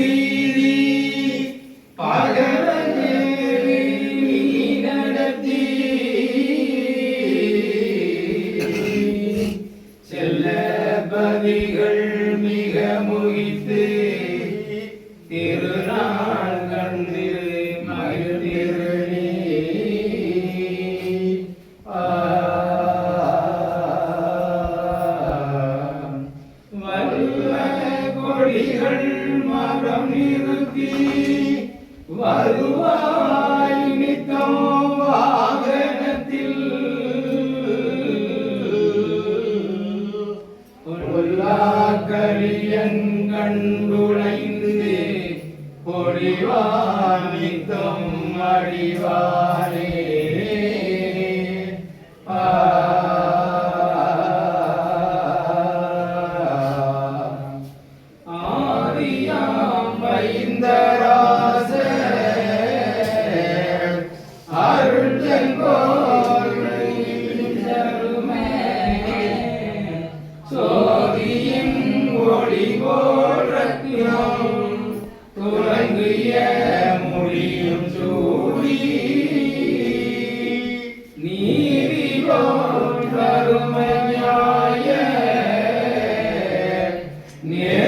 നീതി പകരഞ്ഞേ ஒளி போல் ரத்னம் துலங்கிய முடியும் சூடி நீதி போல் கருமையாய நே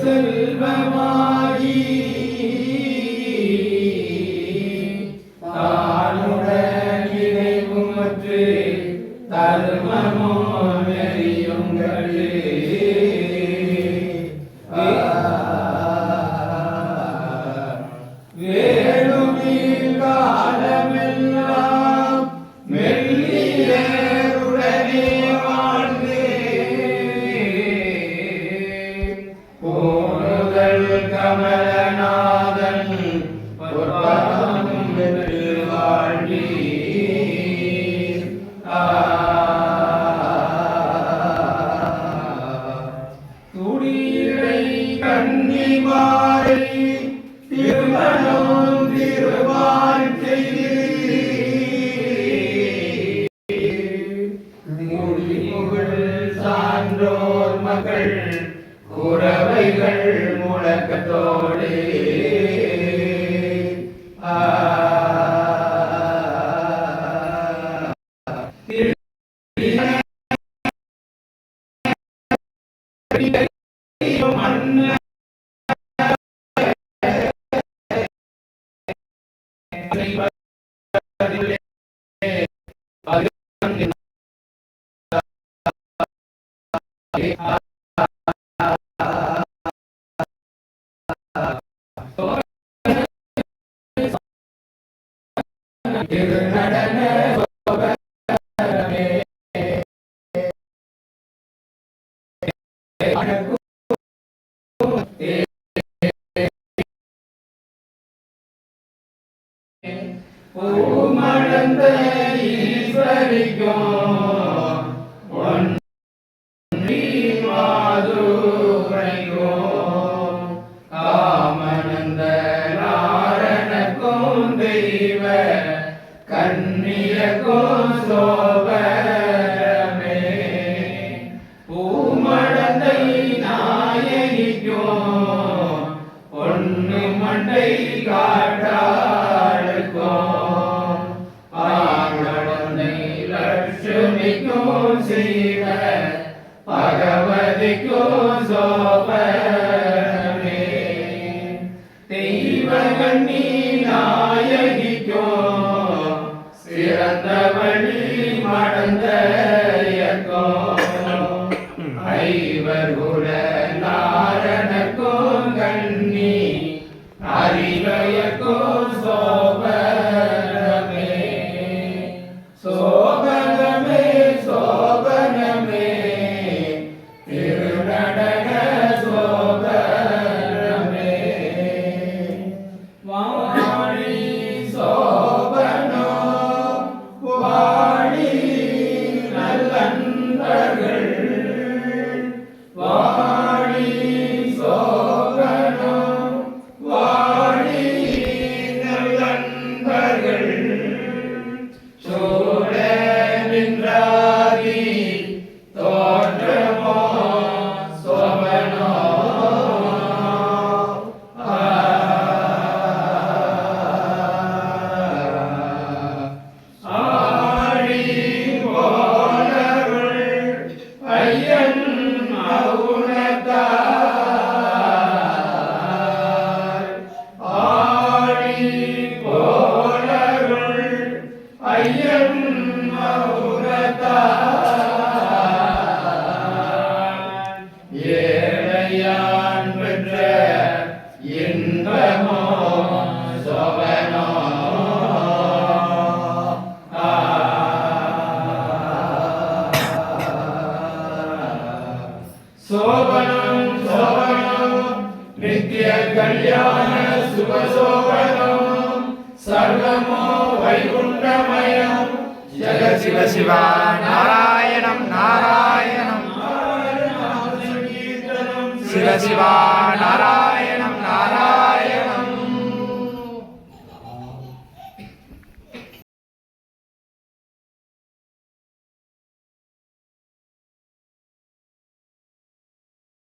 Isabel கைகள் முழக்கத்தோடு Yeah. பூமணந்த ஈஸ்வரிக்கும் ஒன்றி மாதுரைக்கும் காமனந்த நாரணக்கும் தெய்வ கன்னியகோ சோபமே பூமடந்தை நாயகிக்கோ. பொண்ணு மண்டை காட்டாளுக்கோ. பாடந்தை லட்சுமிக்கோ சீவ శివ శివ నారాయణం నారాయణం. శివ శివ నారాయణం నారాయణ.